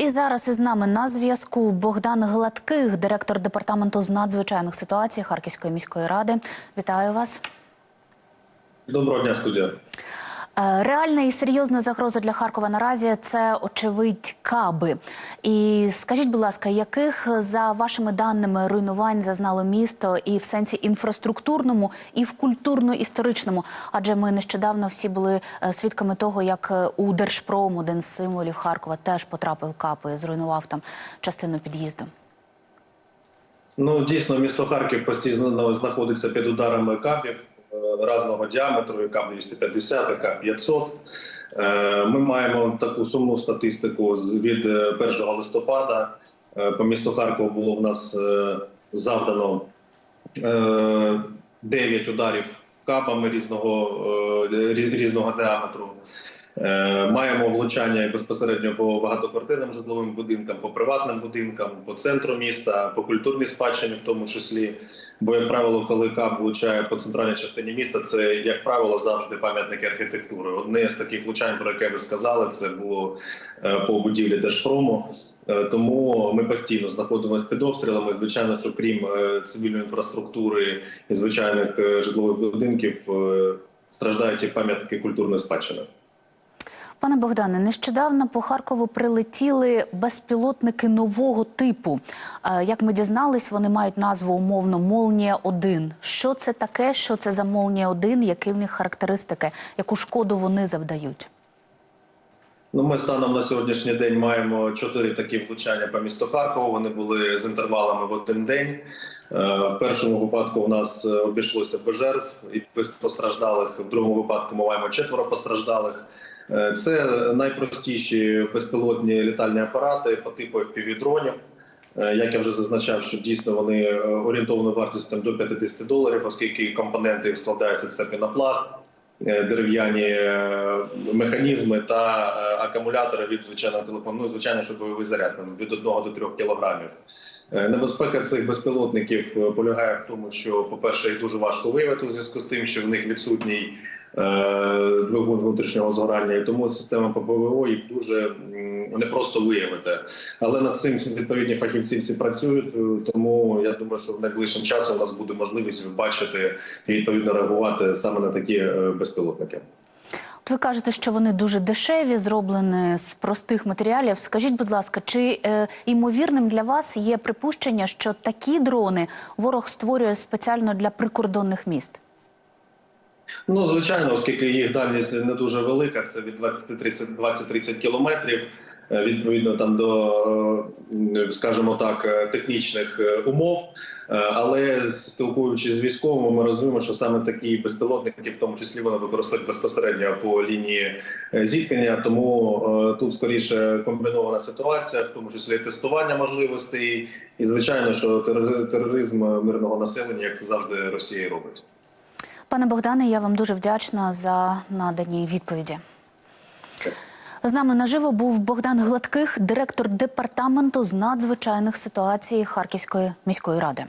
І зараз із нами на зв'язку Богдан Гладких, директор департаменту з надзвичайних ситуацій Харківської міської ради. Вітаю вас. Доброго дня, студія. Е, Реальна і серйозна загроза для Харкова наразі це очевидь каби. І скажіть, будь ласка, яких за вашими даними руйнувань зазнало місто і в сенсі інфраструктурному, і в культурно-історичному? Адже ми нещодавно всі були е, свідками того, як е, у Держпром, один з символів Харкова, теж потрапив кап і зруйнував там частину під'їзду. Ну дійсно, місто Харків постійно знаходиться під ударами кабів е, різного діаметру, яка 250, яка кап 500. Е, Ми маємо таку сумну статистику від е, 1 листопада. Е, По місту Харкову було в нас е, завдано е, 9 ударів кабами різного, е, різного діаметру. Е, Маємо влучання безпосередньо по багатоквартирним житловим будинкам, по приватним будинкам, по центру міста, по культурній спадщині, в тому числі. Бо, як правило, коли КАП влучає по центральній частині міста, це як правило завжди пам'ятники архітектури. Одне з таких влучань, про яке ви сказали, це було е, по будівлі Держпрому. Е, Тому ми постійно знаходимося під обстрілами. Звичайно, що крім цивільної інфраструктури і звичайних житлових будинків страждають і пам'ятники культурної спадщини. Пане Богдане, нещодавно по Харкову прилетіли безпілотники нового типу. Е, Як ми дізнались, вони мають назву умовно Молнія 1 Що це таке? Що це за Молнія 1 Які в них характеристики? Яку шкоду вони завдають? Ну, ми станом на сьогоднішній день маємо чотири такі влучання по місту Харкову. Вони були з інтервалами в один день. Е, В першому випадку у нас е, обійшлося без жертв і постраждалих. В другому випадку ми маємо четверо постраждалих. Е, Це найпростіші безпілотні літальні апарати по типу FPV-дронів. Е, Як я вже зазначав, що дійсно вони е, орієнтовно вартістю до 50 доларів, оскільки компоненти складаються це пінопласт, дерев'яні механізми та акумулятори від звичайного телефону. Ну, звичайно, що бойовий заряд там, від 1 до 3 кілограмів. Небезпека цих безпілотників полягає в тому, що, по-перше, їх дуже важко виявити у зв'язку з тим, що в них відсутній двигун внутрішнього згорання, і тому система ППВО їх дуже непросто виявити. Але над цим відповідні фахівці всі працюють. е, Тому я думаю, що в найближчим часом у нас буде можливість бачити і відповідно реагувати саме на такі е, безпілотники. От ви кажете, що вони дуже дешеві, зроблені з простих матеріалів. Скажіть, будь ласка, чи е, ймовірним для вас є припущення, що такі дрони ворог створює спеціально для прикордонних міст? Ну, звичайно, оскільки їх дальність не дуже велика, це від 20-30 20-30 кілометрів. е, Відповідно там до, е, скажімо так, е, технічних умов. Але спілкуючись з військовими, ми розуміємо, що саме такі безпілотники, в тому числі вони використовують безпосередньо по лінії зіткнення. Тому тут скоріше комбінована ситуація, в тому числі тестування можливостей, і звичайно, що терор- тероризм мирного населення, як це завжди Росія робить. Пане Богдане, я вам дуже вдячна за надані відповіді. З нами наживо був Богдан Гладких, директор департаменту з надзвичайних ситуацій Харківської міської ради.